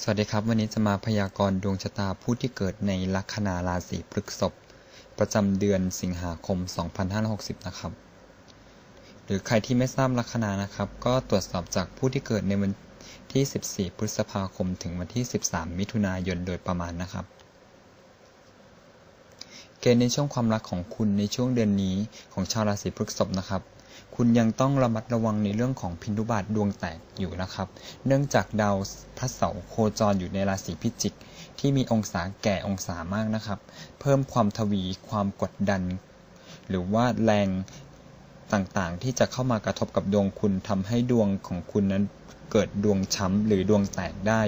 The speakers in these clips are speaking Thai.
สวัสดีครับ วันนี้จะมาพยากรณ์ดวงชะตาผู้ที่เกิดในลัคนาราศีพฤษภประจำเดือนสิงหาคม 2560 นะครับ หรือใครที่ไม่ทราบลัคนานะครับ ก็ตรวจสอบจากผู้ที่เกิดในวันที่ 14 พฤษภาคม ถึงวันที่ 13 มิถุนายนโดยประมาณนะครับ เกณฑ์ในช่วงความรักของคุณในช่วงเดือนนี้ของชาวราศีพฤษภนะครับ คุณยังต้องระมัดระวังในเรื่องของพินทุบาทดวงแตกอยู่นะครับ เนื่องจากดาวพระเสาร์โคจรอยู่ในราศีพิจิก ที่มีองศาแก่องศามากนะครับ เพิ่มความทวีความกดดัน หรือว่าแรงต่างๆ ที่จะเข้ามากระทบกับดวงคุณทำให้ดวงของคุณนั้นเกิดดวงช้ำหรือดวงแตกได้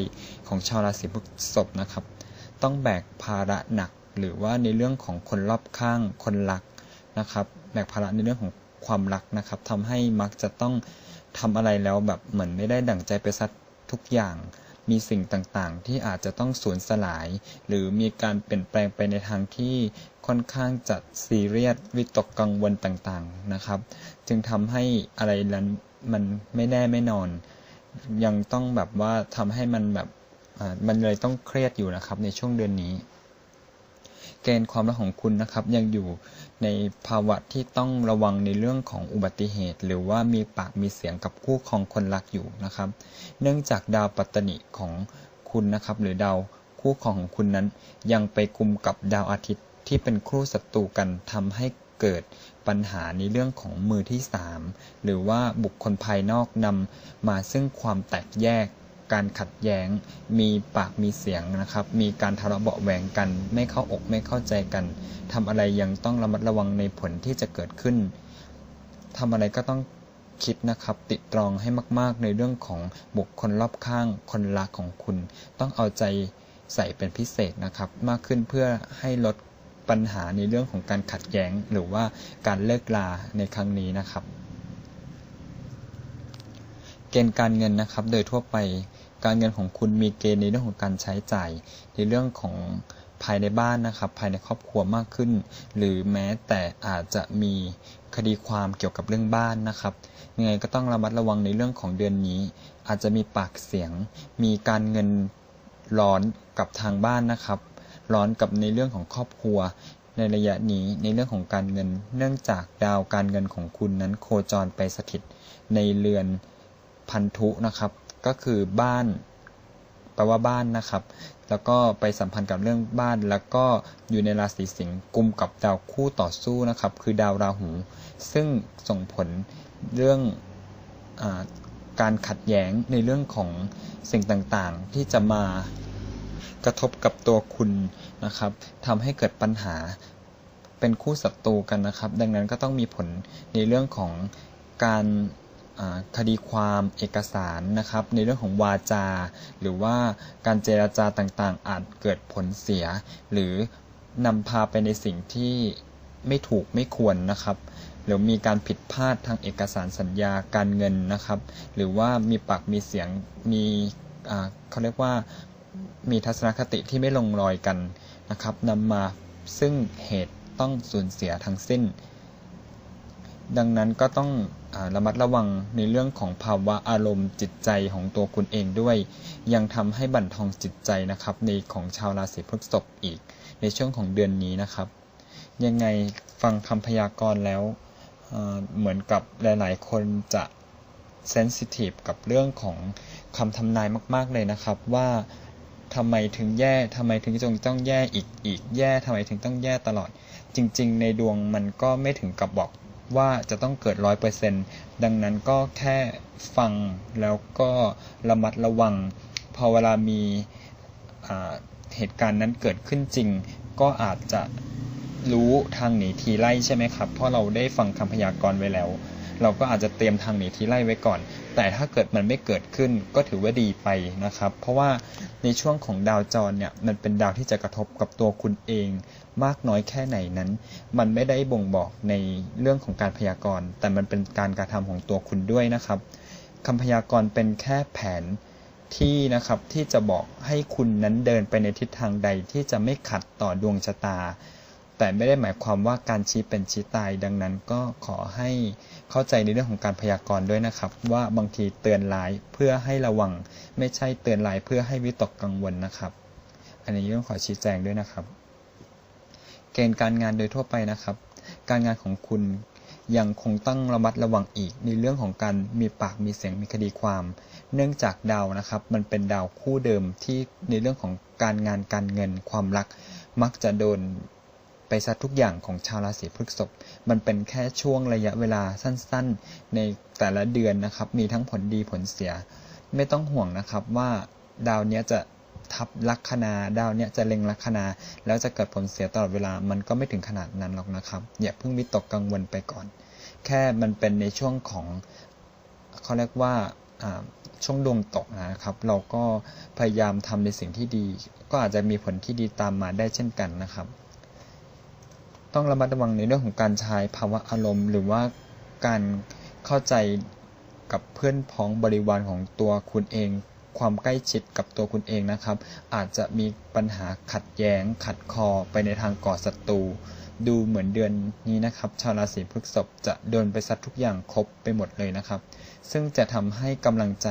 ของชาวราศีพฤษภนะครับ ต้องแบกภาระหนักหรือว่าในเรื่องของคนรอบข้างคนรักนะครับ แบกภาระในเรื่องของ ความรักนะครับทำให้มักจะต้องทำอะไรแล้วแบบเหมือนไม่ได้ดั่งใจไปสักทุกอย่าง มีสิ่งต่างๆ ที่อาจจะต้องสูญสลาย หรือมีการเปลี่ยนแปลงไปในทางที่ค่อนข้างจะซีเรียสวิตกกังวลต่างๆนะครับ จึงทำให้อะไรนั้นมันไม่แน่ไม่นอน ยังต้องแบบว่าทำให้มันแบบมันเลยต้องเครียดอยู่นะครับในช่วงเดือนนี้ เกณฑ์ความรักของคุณนะครับยังอยู่ในภาวะที่ต้องระวังในเรื่องของอุบัติเหตุ หรือว่ามีปากมีเสียงกับคู่ครองคนรักอยู่นะครับ เนื่องจากดาวปัตตนิของคุณนะครับ หรือดาวคู่ครองของคุณนั้น ยังไปกุมกับดาวอาทิตย์ที่เป็นคู่ศัตรูกันทำให้เกิดปัญหาในเรื่องของมือที่ 3 หรือว่าบุคคลภายนอกนำมาซึ่งความแตกแยก การขัดแย้ง มีปากมีเสียงนะครับ มีการทะเลาะเบาแหวงกัน ไม่เข้าอกไม่เข้าใจกันทำอะไรยังต้องระมัดระวังในผลที่จะเกิดขึ้นทำอะไรก็ต้องคิดนะครับติดตรองให้มาก ๆ ในเรื่องของบุคคลรอบข้าง คนรักของคุณ ต้องเอาใจใส่เป็นพิเศษนะครับ มากขึ้นเพื่อให้ลดปัญหาในเรื่องของการขัดแย้ง หรือว่าการเลิกลาในครั้งนี้นะครับ เกณฑ์การเงินนะครับ โดยทั่วไป การเงินของคุณมีเกณฑ์ในเรื่องของการใช้จ่าย ในเรื่องของภายในบ้านนะครับ ภายในครอบครัวมากขึ้น หรือแม้แต่อาจจะมีคดีความเกี่ยวกับเรื่องบ้านนะครับยังไงก็ต้องระมัดระวังในเรื่องของเดือนนี้ อาจจะมีปากเสียง มีการเงินร้อนกับทางบ้านนะครับ ร้อนกับในเรื่องของครอบครัว ในระยะนี้ในเรื่องของการเงิน เนื่องจากดาวการเงินของคุณนั้นโคจรไปสถิตในเรือนพันธุนะครับ ก็คือบ้านแปลว่าบ้านนะครับ แล้วก็ไปสัมพันธ์กับเรื่องบ้าน แล้วก็อยู่ในราศีสิงห์กุมกับดาวคู่ต่อสู้นะครับ คือดาวราหู ซึ่งส่งผลเรื่องอการขัดแย้งในเรื่องของสิ่งต่างๆ ที่จะมากระทบกับตัวคุณนะครับทำให้เกิดปัญหาเป็นคู่ศัตรูกันนะครับ ดังนั้นก็ต้องมีผลในเรื่องของการ คดีความเอกสารนะครับในเรื่องของวาจา หรือว่าการเจราจาต่างๆ อาจเกิดผลเสีย หรือนำพาไปในสิ่งที่ไม่ถูกไม่ควรนะครับ หรือมีการผิดพลาดทางเอกสารสัญญาการเงินนะครับ หรือว่ามีปากมีเสียงมีเขาเรียกว่ามีทัศนคติที่ไม่ลงรอยกันนะครับนำมาซึ่งเหตุต้องสูญเสียทั้งสิ้น ดังนั้นก็ต้อง ระมัดระวังในเรื่องของภาวะอารมณ์จิตใจของตัวคุณเองด้วย ยังทำให้บั่นทอนจิตใจนะครับในของชาวราศีพฤษภอีก ในช่วงของเดือนนี้นะครับ ยังไงฟังคำพยากรณ์แล้วเหมือนกับหลาย ๆ คนจะเซนซิทีฟกับเรื่องของคำทำนายมาก ๆ เลยนะครับ ว่าทำไมถึงแย่ทำไมถึงจงต้องแย่อีกอีกแย่ทำไมถึงต้องแย่ตลอด จริง ๆ ในดวงมันก็ไม่ถึงกับบอก ว่าจะต้องเกิดร้อยเปอร์เซ็นดังนั้นก็แค่ฟังแล้วก็ระมัดระวัง พอเวลามีเหตุการณ์นั้นเกิดขึ้นจริง ก็อาจจะรู้ทางหนีทีไล่ใช่ไหมครับ เพราะเราได้ฟังคำพยากรณ์ไว้แล้ว เราก็อาจจะเตรียมทางหนีทีไล่ไว้ก่อน แต่ถ้าเกิดมันไม่เกิดขึ้นก็ถือว่าดีไปนะครับ เพราะว่าในช่วงของดาวจรเนี่ยมันเป็นดาวที่จะกระทบกับตัวคุณเอง มากน้อยแค่ไหนนั้น มันไม่ได้บ่งบอกในเรื่องของการพยากรณ์ แต่มันเป็นการกระทำของตัวคุณด้วยนะครับคำพยากรณ์เป็นแค่แผนที่นะครับที่จะบอกให้คุณนั้นเดินไปในทิศทางใดที่จะไม่ขัดต่อดวงชะตา แต่ไม่ได้หมายความว่าการชี้เป็นชี้ตาย ดังนั้นก็ขอให้เข้าใจในเรื่องของการพยากรณ์ด้วยนะครับ ว่าบางทีเตือนร้ายเพื่อให้ระวัง ไม่ใช่เตือนร้ายเพื่อให้วิตกกังวลนะครับ อันนี้ต้องขอชี้แจงด้วยนะครับ เกณฑ์การงานโดยทั่วไปนะครับ การงานของคุณยังคงต้องระมัดระวังอีกในเรื่องของการมีปากมีเสียงมีคดีความ เนื่องจากดาวนะครับ มันเป็นดาวคู่เดิมที่ในเรื่องของการงานการเงินความรัก มักจะโดน ไปซะทุกอย่างของชาวราศีพฤษภมันเป็นแค่ช่วงระยะเวลาสั้นๆ ในแต่ละเดือนนะครับ มีทั้งผลดีผลเสีย ไม่ต้องห่วงนะครับว่าดาวเนี้ยจะทับลัคนาดาวเนี้ยจะเล็งลัคนา แล้วจะเกิดผลเสียตลอดเวลามันก็ไม่ถึงขนาดนั้นหรอกนะครับ อย่าเพิ่งวิตกกังวลไปก่อน แค่มันเป็นในช่วงของเขาเรียกว่าช่วงดวงตกนะครับ เราก็พยายามทำในสิ่งที่ดี ก็อาจจะมีผลที่ดีตามมาได้เช่นกันนะครับ ต้องระมัดระวังในเรื่องของการใช้ภาวะอารมณ์ หรือว่าการเข้าใจกับเพื่อนพ้องบริวารของตัวคุณเอง ความใกล้ชิดกับตัวคุณเองนะครับ อาจจะมีปัญหาขัดแย้ง ขัดคอไปในทางก่อศัตรูดูเหมือนเดือนนี้นะครับ ชาวราศีพฤษภจะโดนไปซัดทุกอย่างครบไปหมดเลยนะครับ ซึ่งจะทำให้กำลังใจ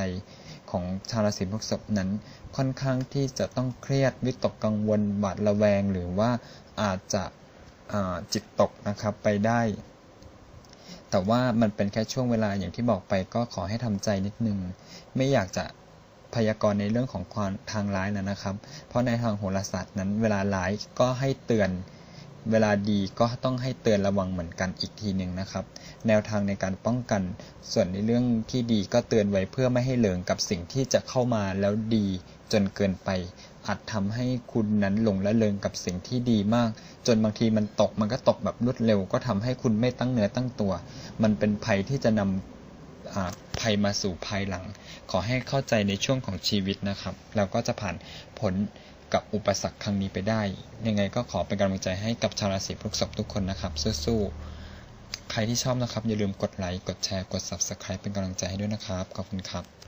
ของชาวราศีพฤษภนั้น ค่อนข้างที่จะต้องเครียดวิตกกังวลบาดระแวง หรือว่าอาจจะ จิตตกนะครับไปได้ แต่ว่ามันเป็นแค่ช่วงเวลาอย่างที่บอกไปก็ขอให้ทำใจนิดนึง ไม่อยากจะพยากรณ์ในเรื่องของความทางร้ายนะนะครับ เพราะในทางโหราศาสตร์นั้นเวลาร้ายก็ให้เตือน เวลาดีก็ต้องให้เตือนระวังเหมือนกันอีกทีหนึ่งนะครับ แนวทางในการป้องกัน ส่วนในเรื่องที่ดีก็เตือนไว้เพื่อไม่ให้เหลิงกับสิ่งที่จะเข้ามาแล้วดีจนเกินไป อาจทำให้คุณนั้นหลงและเลิงกับสิ่งที่ดีมาก จนบางทีมันตกมันก็ตกแบบรวดเร็ว ก็ทำให้คุณไม่ตั้งเนื้อตั้งตัว มันเป็นภัยที่จะนำภัยมาสู่ภายหลัง ขอให้เข้าใจในช่วงของชีวิตนะครับแล้วก็จะผ่านผล กับอุปสรรคครั้งนี้ไปได้ ยังไงก็ขอเป็นกำลังใจให้กับชาวราศีพฤษภทุกคนนะครับ สู้ๆ ใครที่ชอบนะครับ อย่าลืมกดไลค์ กดแชร์ กด Subscribe เป็นกำลังใจให้ด้วยนะครับ ขอบคุณครับ